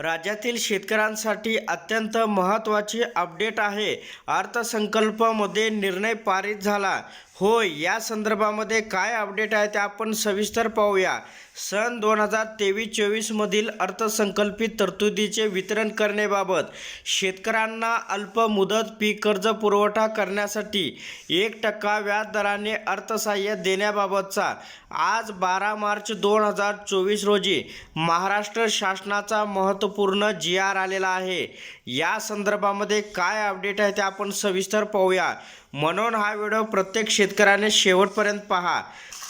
राज्यातील शेतकऱ्यांसाठी अत्यंत महत्त्वाची अपडेट आहे. अर्थसंकल्पामध्ये निर्णय पारित झाला. होय या संदर्भामध्ये काय अपडेट आहे ते आपण सविस्तर पाहूया. सन दोन हजार तेवीस चोवीसमधील अर्थसंकल्पित तरतुदीचे वितरण करण्याबाबत शेतकऱ्यांना अल्प मुदत पीक कर्ज पुरवठा करण्यासाठी एक टक्का व्याज दराने अर्थसहाय्य देण्याबाबतचा आज बारा मार्च दोन हजार चोवीस रोजी महाराष्ट्र शासनाचा महत्त्वपूर्ण जी आर आलेला आहे. या संदर्भामध्ये काय अपडेट आहे ते आपण सविस्तर पाहूया. म्हणून हा व्हिडिओ प्रत्येक शेतकऱ्याने शेवटपर्यंत पहा.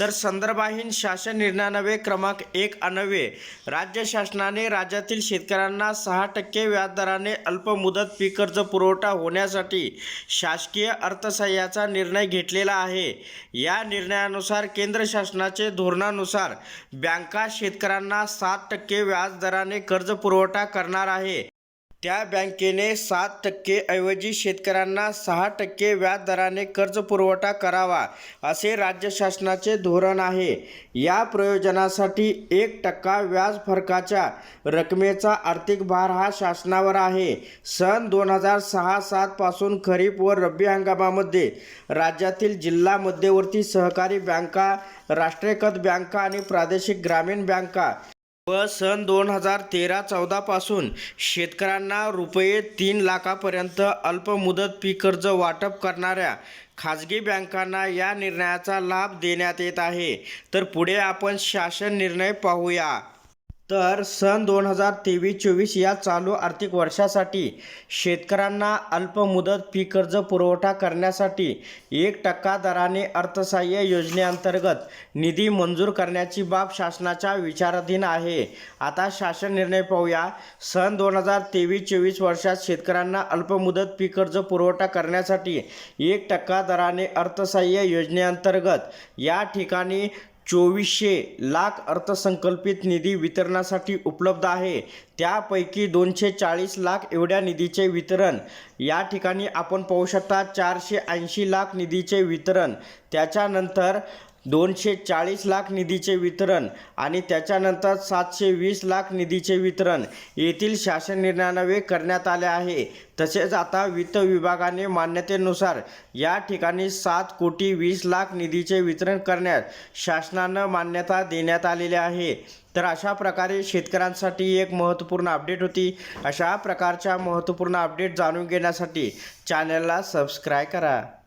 तर संदर्भाहीन शासन निर्णयानवे क्रमांक एक अनवे राज्य शासनाने राज्यातील शेतकऱ्यांना सहा टक्के व्याजदराने अल्पमुदत पीक कर्ज पुरवठा होण्यासाठी शासकीय अर्थसहाय्याचा निर्णय घेतलेला आहे. या निर्णयानुसार केंद्र शासनाचे धोरणानुसार बँका शेतकऱ्यांना सात टक्के व्याजदराने कर्ज पुरवठा करणार आहे. त्या बँकेने सात टक्के ऐवजी शेतकऱ्यांना सहा टक्के व्याज दराने कर्ज पुरवठा करावा असे राज्य शासनाचे धोरण आहे. या प्रयोजनासाठी एक टक्का व्याज फरकाच्या रकमेचा आर्थिक भार हा शासनावर आहे. सन दोन हजार सहा सातपासून खरीप व रब्बी हंगामामध्ये राज्यातील जिल्हा मध्यवर्ती सहकारी बँका राष्ट्रीयकृत बँका आणि प्रादेशिक ग्रामीण बँका व सन दोन हजार तेरा चौदापासून शेतकऱ्यांना रुपये तीन लाखापर्यंत अल्पमुदत पीक कर्ज वाटप करणाऱ्या खाजगी बँकांना या निर्णयाचा लाभ देण्यात येत आहे. तर पुढे आपण शासन निर्णय पाहूया. तर सन दोन हजार तेवीस चोवीस या चालू आर्थिक वर्षासाठी शेतकऱ्यांना अल्पमुदत पीक कर्ज पुरवठा करण्यासाठी एक टक्का दराने अर्थसहाय्य योजनेअंतर्गत निधी मंजूर करण्याची बाब शासनाच्या विचाराधीन आहे. आता शासन निर्णय पाहूया. सन दोन हजार तेवीस चोवीस वर्षात शेतकऱ्यांना अल्पमुदत पीक कर्ज पुरवठा करण्यासाठी एक टक्का दराने अर्थसहाय्य योजनेअंतर्गत या ठिकाणी चोवीसशे लाख अर्थसंकल्पित निधी वितरणासाठी उपलब्ध आहे. त्यापैकी दोनशे चाळीस लाख एवढ्या निधीचे वितरण. या ठिकाणी आपण पाहू शकता चारशे ऐंशी लाख निधीचे वितरण. त्याच्यानंतर दोनशे चाळीस लाख निधीचे वितरण आणि त्याच्यानंतर सातशे वीस लाख निधीचे वितरण येथील शासन निर्णयान्वये करण्यात आले आहे. तसेच आता वित्त विभागाने मान्यतेनुसार या ठिकाणी सात कोटी वीस लाख निधीचे वितरण करण्यास शासनानं मान्यता देण्यात आलेली आहे. तर अशा प्रकारे शेतकऱ्यांसाठी एक महत्त्वपूर्ण अपडेट होती. अशा प्रकारच्या महत्त्वपूर्ण अपडेट जाणून घेण्यासाठी चॅनलला सबस्क्राईब करा.